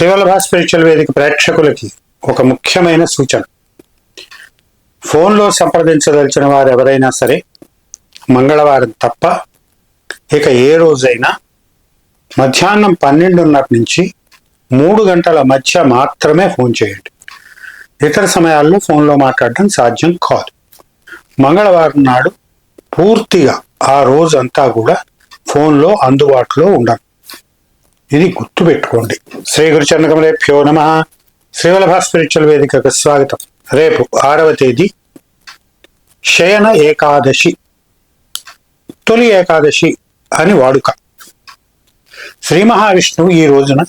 Srivallabha spiritual వేదిక ప్రేక్షకులకి ఒక ముఖ్యమైన సూచన. ఫోన్లో సంప్రదించదలిచిన వారు ఎవరైనా సరే మంగళవారం తప్ప ఇక ఏ రోజైనా మధ్యాహ్నం పన్నెండున్నర నుంచి మూడు గంటల మధ్య మాత్రమే ఫోన్ చేయండి. ఇతర సమయాల్లో ఫోన్లో మాట్లాడడం సాధ్యం కాదు. మంగళవారం నాడు పూర్తిగా ఆ రోజంతా కూడా ఫోన్లో అందుబాటులో ఉండదు ఇది గుర్తుపెట్టుకోండి. శ్రీ గురుచరణకమలేభ్యో నమ. శ్రీవల్లభ స్పిరిచువల్ వేదికకు స్వాగతం. రేపు ఆరవ తేదీ శయన ఏకాదశి. తొలి ఏకాదశి అని వాడుక. శ్రీ మహావిష్ణువు ఈ రోజున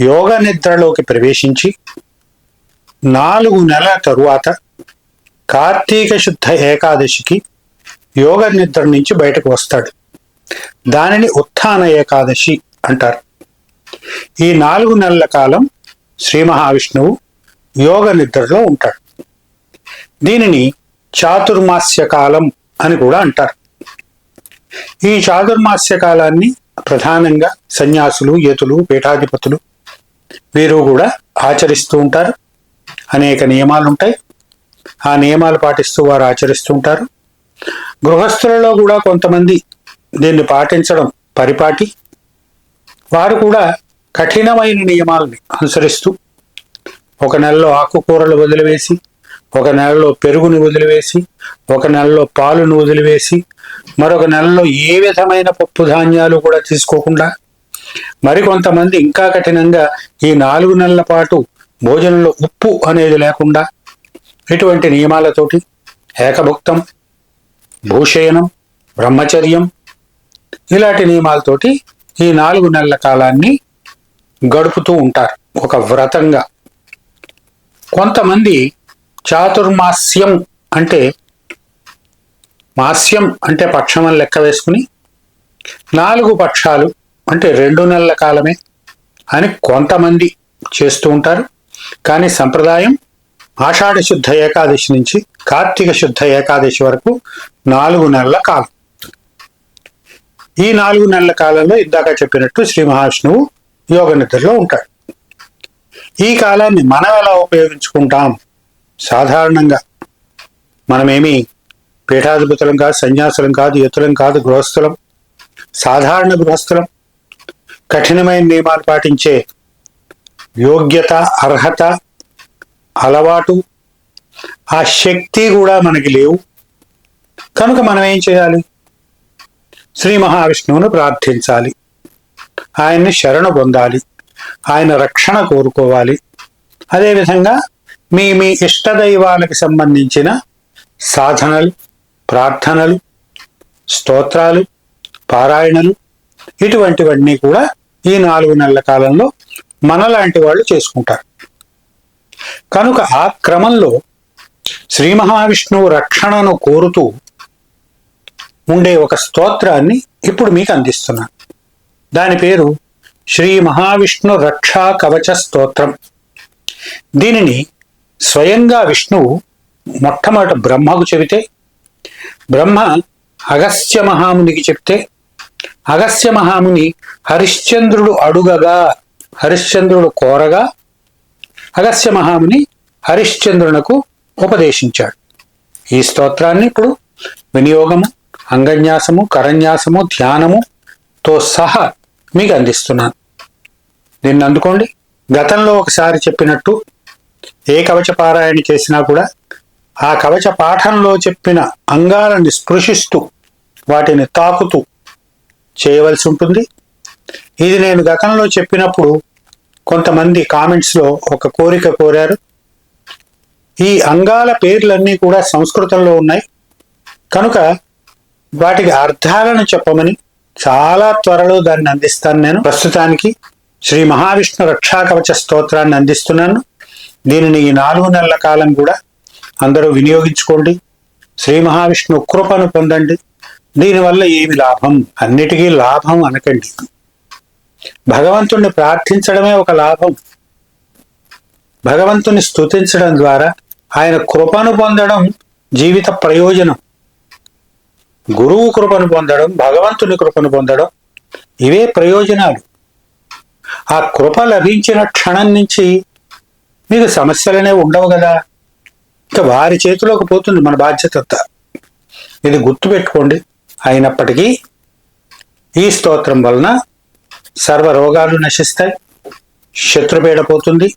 యోగ నిద్రలోకి ప్రవేశించి నాలుగు నెలల తరువాత కార్తీక శుద్ధ ఏకాదశికి యోగ నిద్ర నుంచి బయటకు వస్తాడు. దానిని ఉత్థాన ఏకాదశి అంటారు. ఈ నాలుగు నెలల కాలం శ్రీ మహావిష్ణువు యోగ నిద్రలో ఉంటాడు. దీనిని చాతుర్మాస్య కాలం అని కూడా అంటారు. ఈ చాతుర్మాస్య కాలాన్ని ప్రధానంగా సన్యాసులు యతులు పీఠాధిపతులు వీరు కూడా ఆచరిస్తూ ఉంటారు. అనేక నియమాలు ఉంటాయి. ఆ నియమాలు పాటిస్తూ వారు ఆచరిస్తూ ఉంటారు. గృహస్థులలో కూడా కొంతమంది దీన్ని పాటించడం పరిపాటి. వారు కూడా కఠినమైన నియమాలని అనుసరిస్తూ ఒక నెలలో ఆకుకూరలు వదిలివేసి ఒక నెలలో పెరుగుని వదిలివేసి ఒక నెలలో పాలును వదిలివేసి మరొక నెలలో ఏ విధమైన పప్పు ధాన్యాలు కూడా తీసుకోకుండా మరికొంతమంది ఇంకా కఠినంగా ఈ నాలుగు నెలల పాటు భోజనంలో ఉప్పు అనేది లేకుండా ఇటువంటి నియమాలతోటి ఏకభుక్తం భూషయనం బ్రహ్మచర్యం ఇలాంటి నియమాలతోటి ఈ నాలుగు నెలల కాలాన్ని గడుపుతూ ఉంటారు ఒక వ్రతంగా. కొంతమంది చాతుర్మాస్యం అంటే మాస్యం అంటే పక్షం అని లెక్క వేసుకుని నాలుగు పక్షాలు అంటే రెండు నెలల కాలమే అని కొంతమంది చేస్తూ ఉంటారు. కానీ సంప్రదాయం ఆషాఢ శుద్ధ ఏకాదశి నుంచి కార్తీక శుద్ధ ఏకాదశి వరకు నాలుగు నెలల కాలం. ఈ నాలుగు నెలల కాలంలో ఇందాక చెప్పినట్టు శ్రీ మహావిష్ణువు యోగ నిద్రలో ఉంటాడు. ఈ కాలాన్ని మనం ఎలా ఉపయోగించుకుంటాం? సాధారణంగా మనమేమి పీఠాధిపతులం కాదు సన్యాసులం కాదు యతులం కాదు గృహస్థులం సాధారణ గృహస్థులం కఠినమైన నియమాలు పాటించే యోగ్యత అర్హత అలవాటు ఆ శక్తి కూడా మనకి లేవు. కనుక మనం ఏం చేయాలి? శ్రీ మహావిష్ణువును ప్రార్థించాలి. ఆయన్ని శరణు పొందాలి. ఆయన రక్షణ కోరుకోవాలి. అదేవిధంగా మీ మీ ఇష్టదైవాలకు సంబంధించిన సాధనలు ప్రార్థనలు స్తోత్రాలు పారాయణలు ఇటువంటివన్నీ కూడా ఈ నాలుగు నెలల కాలంలో మనలాంటి వాళ్ళు చేసుకుంటారు. కనుక ఆ క్రమంలో శ్రీ మహావిష్ణువు రక్షణను కోరుతూ ఉండే ఒక స్తోత్రాన్ని ఇప్పుడు మీకు అందిస్తున్నాను దాని పేరు శ్రీ మహావిష్ణు రక్షా కవచ స్తోత్రం. దీనిని స్వయంగా విష్ణువు మొట్టమొదట బ్రహ్మకు చెబితే బ్రహ్మ అగస్త్య మహామునికి చెప్తే అగస్త్య మహాముని హరిశ్చంద్రుడు అడుగగా హరిశ్చంద్రుడు కోరగా అగస్త్య మహాముని హరిశ్చంద్రునకు ఉపదేశించాడు. ఈ స్తోత్రాన్ని ఇప్పుడు వినియోగము అంగన్యాసము కరన్యాసము ధ్యానముతో సహా మీకు అందిస్తున్నాను. దీన్ని అందుకోండి. గతంలో ఒకసారి చెప్పినట్టు ఏ కవచ పారాయణ చేసినా కూడా ఆ కవచ పాఠంలో చెప్పిన అంగాలని స్పృశిస్తూ వాటిని తాకుతూ చేయవలసి ఉంటుంది. ఇది నేను గతంలో చెప్పినప్పుడు కొంతమంది కామెంట్స్లో ఒక కోరిక కోరారు. ఈ అంగాల పేర్లన్నీ కూడా సంస్కృతంలో ఉన్నాయి. కనుక వాటికి అర్థాలను చెప్పమని చాలా త్వరలో దాన్ని అందిస్తాను నేను. ప్రస్తుతానికి శ్రీ మహావిష్ణు రక్షా కవచ స్తోత్రాన్ని అందిస్తున్నాను. దీనిని ఈ నాలుగు నెలల కాలం కూడా అందరూ వినియోగించుకోండి. శ్రీ మహావిష్ణు కృపను పొందండి. దీనివల్ల ఏమి లాభం? అన్నిటికీ లాభం అనకండి. భగవంతుణ్ణి ప్రార్థించడమే ఒక లాభం. భగవంతుని స్తుతించడం ద్వారా ఆయన కృపను పొందడం జీవిత ప్రయోజనం. గురువు కృపను పొందడం భగవంతుని కృపను పొందడం ఇవే ప్రయోజనాలు. ఆ కృప లభించిన క్షణం నుంచి మీకు సమస్యలనే ఉండవు కదా. ఇంకా వారి చేతిలోకి పోతుంది మన బాధ్యత ఇది గుర్తుపెట్టుకోండి. అయినప్పటికీ ఈ స్తోత్రం వలన సర్వ రోగాలు నశిస్తాయి. శత్రుపీడ పోతుంది.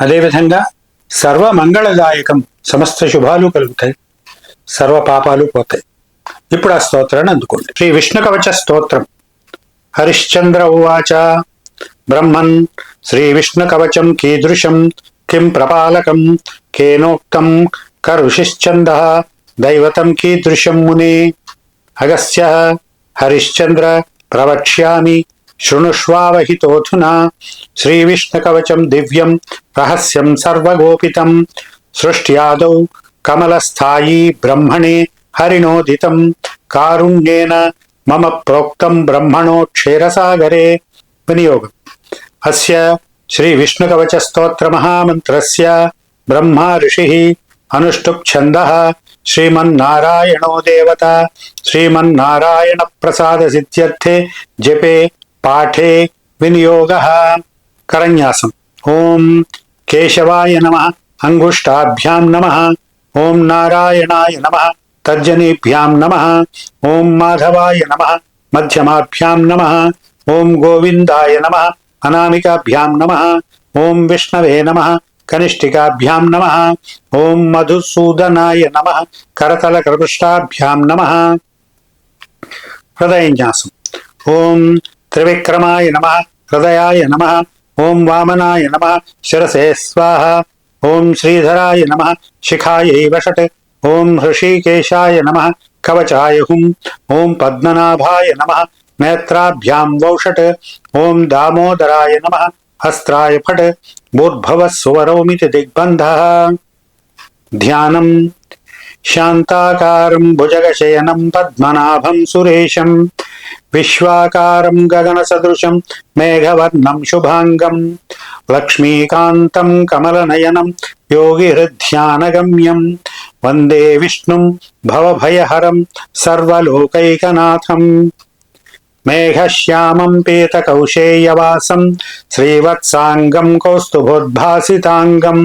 అదేవిధంగా సర్వ మంగళదాయకం సమస్త శుభాలు కలుగుతాయి. సర్వ పాపాలు పోతాయి. ఇప్పుడు ఆ స్తోత్రాన్ని అందుకోండి. శ్రీ విష్ణు కవచ స్తోత్రం. హరిశ్చంద్ర ఉవాచ బ్రహ్మన్ శ్రీ విష్ణు కవచం కీదృశం కిం ప్రపాలకం కేనోక్తం కరుషిశ్చంద దైవతం కీదృశం మునే. అగస్య హరిశ్చంద్ర ప్రవక్ష్యామి శృణుష్వావహితోధునా శ్రీవిష్ణుకవచం దివ్యం రహస్యం సర్వగోపితం. సృష్ట్యాదౌ కమలస్థాయీ బ్రహ్మణే. హరిణోదితం కారుణ్యేన మమ ప్రోక్తం బ్రహ్మణో క్షీరసాగరే వినియోగం. అస్య శ్రీ విష్ణుకవచ స్తోత్ర మహామంత్రస్య బ్రహ్మా ఋషి అనుష్ఠుప్ ఛంద శ్రీమన్నారాయణో దేవత శ్రీమన్నారాయణ ప్రసాద సిద్ధ్యర్థే జపే పాఠే వినియోగ. కరణ్యాసం. ఓం కేశవాయ నమ అంగుష్టాభ్యాం నమ ఓం నారాయణాయ నమ. తర్జనీభ్యాం నమ. ఓం మాధవాయ నమ. మధ్యమాభ్యాం నమ. ఓం గోవిందాయ నమ. అనామికాభ్యాం నమ. ఓం విష్ణవే నమ. కనిష్ఠికాభ్యాం నమ. ఓం మధుసూదనాయ నమ. కరతల కృపృష్టాభ్యాం నమ. హృదయన్యాసం ఓం త్రివిక్రమాయ నమ. హృదయాయ నమ. ఓం వామనాయ నమ. శిరసే స్వాహ. ఓం శ్రీధరాయ నమ. శిఖాయై వషట్. ఓం హృషీకేశాయ నమ కవచాయ హుం ఓం పద్మనాభాయ నమ నేత్రాభ్యాం వౌషట్ ఓం దామోదరాయ నమ హస్త్రాయ ఫట్ భూర్భవ సువరౌమితి దిగ్బంధ. ధ్యానం శాంతాకారం భుజగశయనం పద్మనాభం సురేశం విశ్వాకారం గగనసదృశం మేఘవర్ణం శుభాంగం లక్ష్మీకాంతం కమలనయనం యోగిహృధ్యానగమ్యం వందే విష్ణుం భవభయహరం సర్వలోకైకనాథం మేఘశ్యామం పీతకౌశేయవాసం శ్రీవత్సాంగం కౌస్తుభోద్భాసితాంగం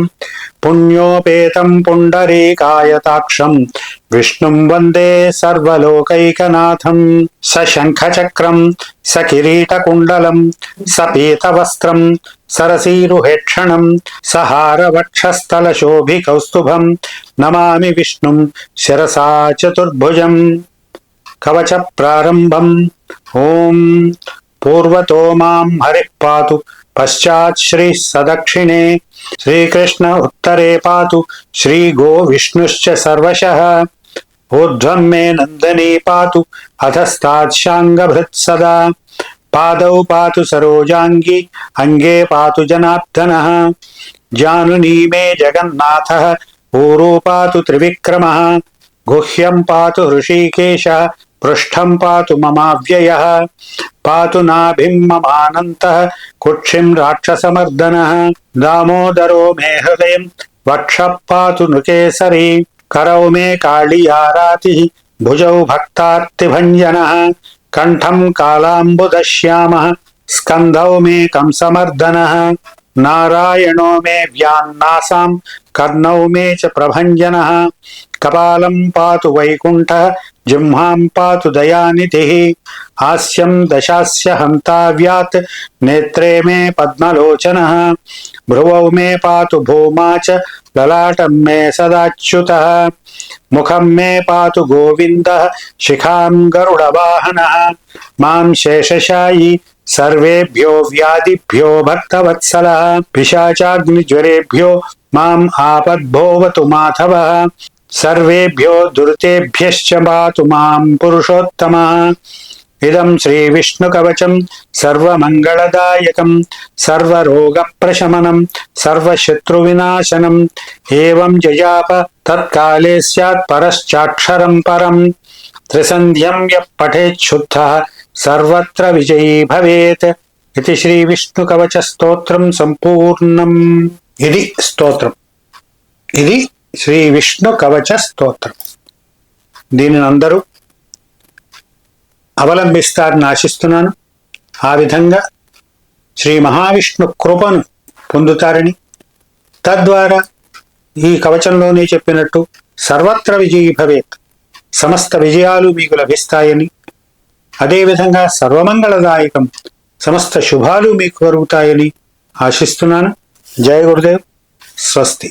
పుణ్యోపేతం పుండరీకాయతాక్షం విష్ణుం వందే సర్వలోకైకనాథం స శంఖచక్రం స కిరీటకుండలం స పీతవస్త్రం సరసీరుహేక్షణం సహారవక్షస్థలశోభి కౌస్తుభం కవచ ప్రారంభం. ఓం పూర్వతో మాం హరి పాతు పశ్చాత్ శ్రీ సదక్షిణే. శ్రీకృష్ణ ఉత్తరే పాతు. శ్రీ గో విష్ణుశ్చ సర్వశ. ఊర్ధ్వం మే నందనీ పాతు. అధస్తాత్ సదా. పాదౌ పాతు సరోజాంగి. అంగే పాతు జనార్దన. జానునీ మే జగన్నాథ. ఊరూ పాతు త్రివిక్రమ. గుహ్యం పాతు హృషీకేశ పృష్టం పాతు మమావ్యయ పాతు నాభిం మమానంత కుక్షిం రాక్షసమర్దన దామోదరో మే హృదయం వక్ష పాతు నృకేసరి కరౌ మే కాళీయారాతి భుజౌ భక్తార్తిభంజన కంఠం కాళాంబుదశ్యామ స్కంధౌ మే కంసమర్దన నారాయణో మే వ్యాన్నాసాం కర్ణౌ మే చ ప్రభంజన కపాలం పాతు వైకుంఠ जिह्वां पातु दयानिधिः। हास्यं दशास्य हन्ताव्यात् नेत्रे मे पद्मलोचनः। भ्रुवौ मे पातु भूमा च। ललाटं मे सदाच्युतः। मुखं मे पातु गोविन्दः। शिखां गरुडवाहनः। माँ शेषशायि। सर्वेभ्यो व्याधिभ्यो भक्तवत्सलः। पिशाचाग्निज्वरेभ्यो माम् आपद्भोवतु माधवः। సర్వేభ్యో దురితేభ్యశ్చ పాతు మాం పురుషోత్తమ ఇదం శ్రీ విష్ణు కవచం సర్వమంగళదాయకం సర్వరోగ ప్రశమనం సర్వశత్రు వినాశనం ఏవం జయాప తత్కాలే స్యాత్ పరశ్చాక్షరం పరం త్రిసంధ్యం య పఠేచ్ఛుద్ధ సర్వత్ర విజయీ భవేత్ ఇది శ్రీ విష్ణు కవచ స్తోత్రం సంపూర్ణం ఇది స్తోత్రం ఇది శ్రీ విష్ణు కవచ స్తోత్రం. దీనిని అందరూ అవలంబిస్తారని ఆశిస్తున్నాను ఆ విధంగా శ్రీ మహావిష్ణు కృపను పొందుతారని తద్వారా ఈ కవచంలోనే చెప్పినట్టు సర్వత్ర విజయీ భవేత్ సమస్త విజయాలు మీకు లభిస్తాయని అదేవిధంగా సర్వమంగళదాయకం సమస్త శుభాలు మీకు కలుగుతాయని ఆశిస్తున్నాను. జయ గురుదేవ్ స్వస్తి.